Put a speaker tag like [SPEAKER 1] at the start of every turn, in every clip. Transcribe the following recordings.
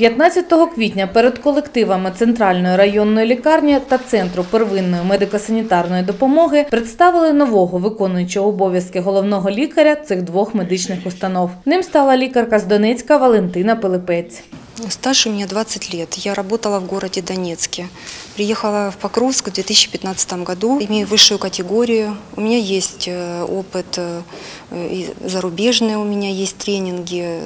[SPEAKER 1] 15 квітня перед колективами Центральної районної лікарні та Центру первинної медико-санітарної допомоги представили нового виконуючого обов'язки головного лікаря цих двох медичних установ. Ним стала лікарка з Донецька Валентина Пилипець.
[SPEAKER 2] Стаж у меня 20 лет. Я работала в городе Донецке. Приехала в Покровск в 2015 году. Имею высшую категорию. У меня есть э, опыт э, и зарубежные, у меня есть тренинги.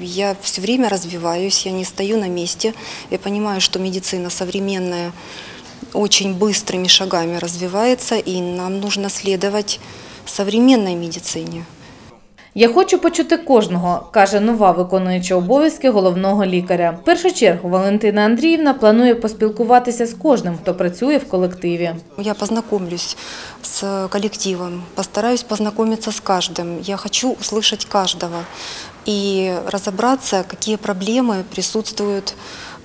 [SPEAKER 2] Я все время развиваюсь, я не стою на месте. Я понимаю, что медицина современная очень быстрыми шагами развивается, и нам нужно следовать современной медицине.
[SPEAKER 1] Я хочу почути кожного, каже нова виконуюча обов'язки головного лікаря. В першу чергу Валентина Андріївна планує поспілкуватися з кожним, хто працює в колективі.
[SPEAKER 2] Я познакомлюсь с коллективом, постараюсь познакомиться с каждым. Я хочу услышать каждого и разобраться, какие проблемы присутствуют э,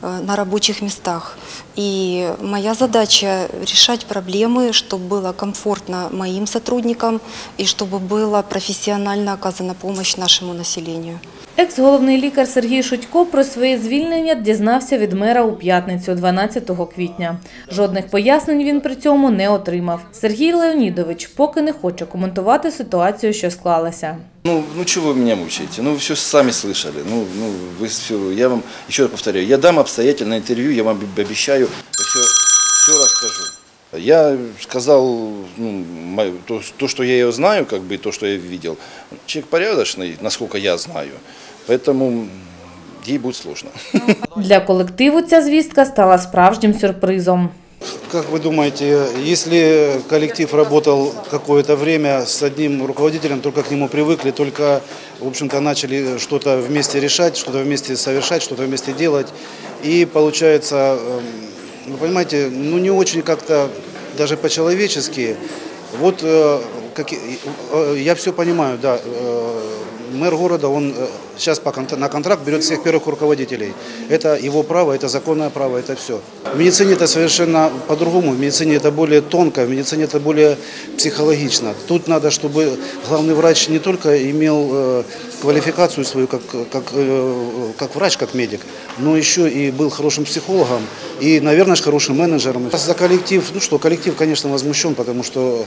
[SPEAKER 2] на рабочих местах. И моя задача решать проблемы, чтобы было комфортно моим сотрудникам и чтобы была профессионально оказана помощь нашему населению.
[SPEAKER 1] Екс-головний лікар Сергій Шутько про своє звільнення дізнався від мера у п'ятницю, 12 квітня. Жодних пояснень він при цьому не отримав. Сергій Леонідович поки не хоче коментувати ситуацію, що склалася.
[SPEAKER 3] Ну, ну чего вы меня мучаете? Ну, вы все сами слышали. Ну, ну, вы всё- я вам еще раз повторяю, я дам обстоятельное интервью, я вам об- обещаю, все, все расскажу. Я сказал ну, мо- то, то, что я ее знаю, как бы, и то, что я видел. Человек порядочный, насколько я знаю. Поэтому ей будет сложно.
[SPEAKER 1] Для колективу ця звістка стала справжнім сюрпризом.
[SPEAKER 4] Как вы думаете, если коллектив работал какое-то время с одним руководителем, только к нему привыкли, только, в общем-то, начали что-то вместе решать, что-то вместе совершать, что-то вместе делать, и получается, эм, вы понимаете, ну не очень как-то даже по-человечески. Вот э, как, э, я все понимаю, да, э, мэр города, он сейчас по, конт- на контракт берет всех первых руководителей. Это его право, это законное право, это все. В медицине это совершенно по-другому. В медицине это более тонко, в медицине это более психологично. Тут надо, чтобы главный врач не только имел э, квалификацию свою как, как, э, как врач, как медик, но еще и был хорошим психологом и, наверное, хорошим менеджером. За коллектив, ну что, коллектив, конечно, возмущен, потому что э,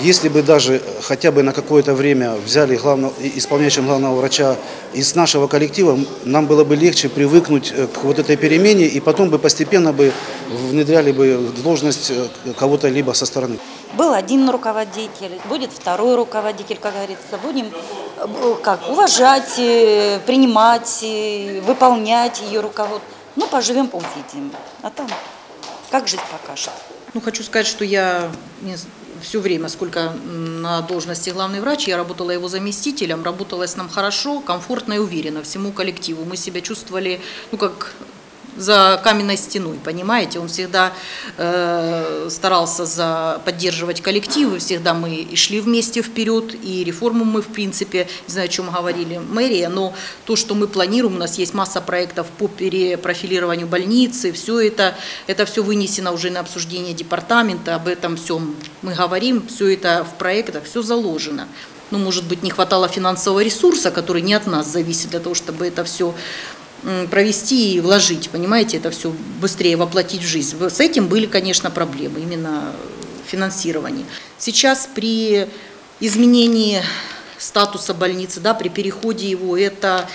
[SPEAKER 4] если бы даже хотя бы на какое-то время взяли главного, исполняющим главного врача из нашего коллектива, нам было бы легче привыкнуть э, к вот этой перемене, и потом бы постепенно бы внедряли бы в должность э, кого-то либо со стороны.
[SPEAKER 5] Был один руководитель, будет второй руководитель, как говорится. Будем э, как, уважать, э, принимать, э, выполнять ее руководство. Ну, поживем, поувидим. А там, как жизнь покажет.
[SPEAKER 6] Ну, хочу сказать, что я все время, сколько на должности главный врач, я работала его заместителем, работалось нам хорошо, комфортно и уверенно всему коллективу. Мы себя чувствовали, ну, как за каменной стеной, понимаете? Он всегда э, старался за, поддерживать коллектив, и всегда мы шли вместе вперед, и реформу мы, в принципе, не знаю, о чем говорили мэрия, но то, что мы планируем, у нас есть масса проектов по перепрофилированию больницы, все это, это все вынесено уже на обсуждение департамента, об этом всем мы говорим, все это в проектах, все заложено. Ну, может быть, не хватало финансового ресурса, который не от нас зависит, для того, чтобы это все провести и вложить, понимаете, это все быстрее воплотить в жизнь. С этим были, конечно, проблемы, именно финансирование. Сейчас при изменении статуса больницы, да, при переходе его, это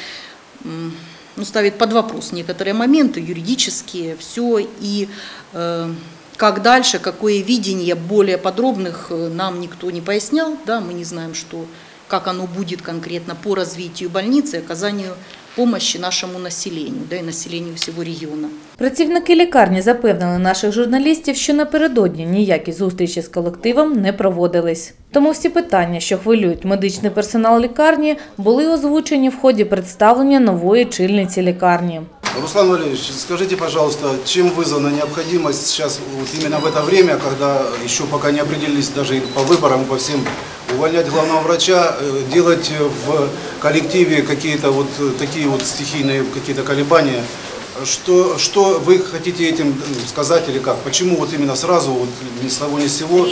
[SPEAKER 6] ну, ставит под вопрос некоторые моменты юридические, все, и э, как дальше, какое видение более подробных э, нам никто не пояснял, да, мы не знаем, что, как оно будет конкретно по развитию больницы, оказанию помощи нашему населению, да, и населению всего региона.
[SPEAKER 1] Працівники лікарні запевнили наших журналістів, що напередодні ніякі зустрічі з колективом не проводились. Тому всі питання, що хвилюють медичний персонал лікарні, були озвучені в ході представлення нової чільниці лікарні.
[SPEAKER 4] Руслан Валерьевич, скажите, пожалуйста, чем вызвана необходимость сейчас вот именно в это время, когда еще пока не определились даже и по выборам, по всем, Увольнять главного врача, э, делать в коллективе какие-то вот э, такие вот стихийные какие-то колебания? Что, что вы хотите этим э, сказать или как? Почему вот именно сразу, вот ни с того ни с сего,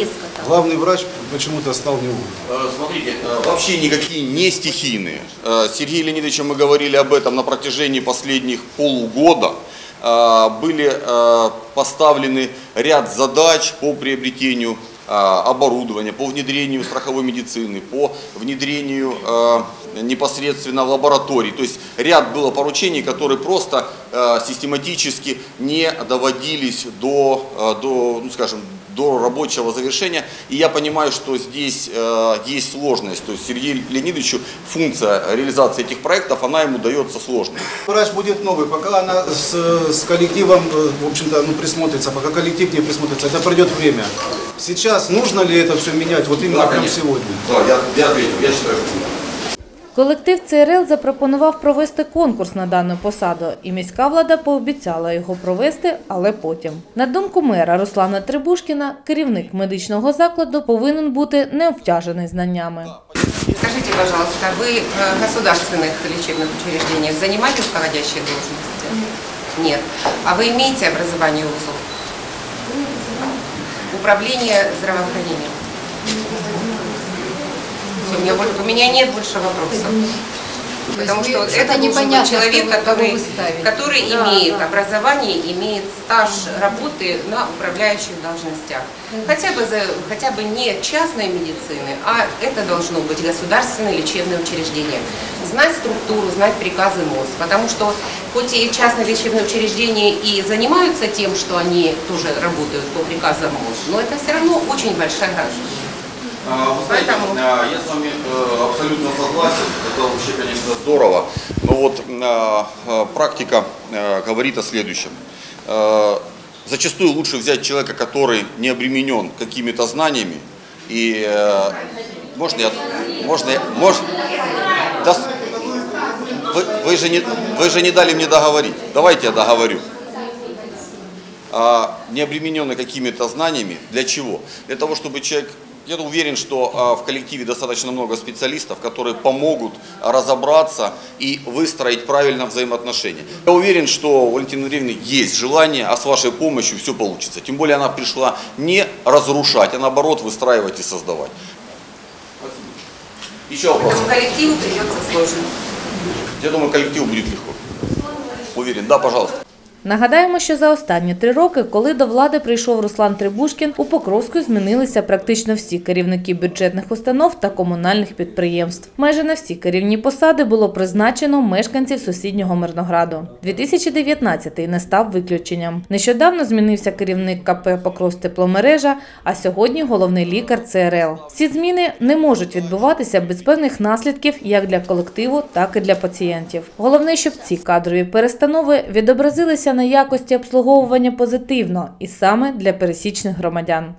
[SPEAKER 4] главный врач почему-то стал неугодным?
[SPEAKER 7] Э, Смотрите, э, вообще никакие не стихийные. Э, С Сергеем Леонидовичем мы говорили об этом на протяжении последних полугода. Э, Были э, поставлены ряд задач по приобретению э, оборудования, по внедрению страховой медицины, по внедрению э, непосредственно лабораторий. То есть ряд было поручений, которые просто э, систематически не доводились до, э, до, ну, скажем, до рабочего завершения. И я понимаю, что здесь э, есть сложность. То есть Сергею Леонидовичу функция реализации этих проектов, она ему дается сложной.
[SPEAKER 4] Врач будет новый, пока она с, с коллективом, э, в общем-то, ну, присмотрится, пока коллектив не присмотрится, это пройдет время. Сейчас нужно ли это все менять, вот именно
[SPEAKER 7] Да,
[SPEAKER 4] прямо
[SPEAKER 7] конечно.
[SPEAKER 4] сегодня?
[SPEAKER 7] Да, я, я ответил, я считаю, что да.
[SPEAKER 1] Колектив ЦРЛ запропонував провести конкурс на дану посаду, і міська влада пообіцяла його провести, але потім. На думку мера Руслана Трибушкіна, керівник медичного закладу повинен бути необтяжений знаннями.
[SPEAKER 8] Скажите, пожалуйста, вы в государственных лечебных учреждениях занимали руководящие должности? Нет. А вы имеете образование УЗУ? Управление здравоохранением? Всё, у, меня, у меня нет больше вопросов. Потому что это должен быть человек, который, который имеет образование, имеет стаж работы на управляющих должностях. Хотя бы, за, хотя бы не частной медицины, а это должно быть государственное лечебное учреждение. Знать структуру, знать приказы МОЗ. Потому что хоть и частные лечебные учреждения и занимаются тем, что они тоже работают по приказам МОЗ, но это все равно очень большая разница.
[SPEAKER 7] А, Вы знаете, а, я с вами э, абсолютно согласен, это вообще, конечно, здорово, но вот а, практика э, говорит о следующем. Э, Зачастую лучше взять человека, который не обременен какими-то знаниями, и э, можно я, можно я, можно, да вы, вы же не, вы же не дали мне договорить, давайте я договорю а, не обремененный какими-то знаниями. Для чего? Для того, чтобы человек, я уверен, что а, в коллективе достаточно много специалистов, которые помогут разобраться и выстроить правильно взаимоотношения. Я уверен, что у Валентины Андреевны есть желание, а с вашей помощью все получится. Тем более она пришла не разрушать, а наоборот выстраивать и создавать. Еще вопрос.
[SPEAKER 8] Коллективу придется сложно.
[SPEAKER 7] Я думаю, коллективу будет легко. Уверен. Да, пожалуйста.
[SPEAKER 1] Нагадаємо, що за останні три роки, коли до влади прийшов Руслан Трибушкін, у Покровську змінилися практично всі керівники бюджетних установ та комунальних підприємств. Майже на всі керівні посади було призначено мешканців сусіднього Мирнограду. 2019-й не став виключенням. Нещодавно змінився керівник КП Покровстепломережа, а сьогодні головний лікар ЦРЛ. Ці зміни не можуть відбуватися без певних наслідків як для колективу, так і для пацієнтів. Головне, щоб ці кадрові перестанови відобразилися на якості обслуговування позитивно і саме для пересічних громадян.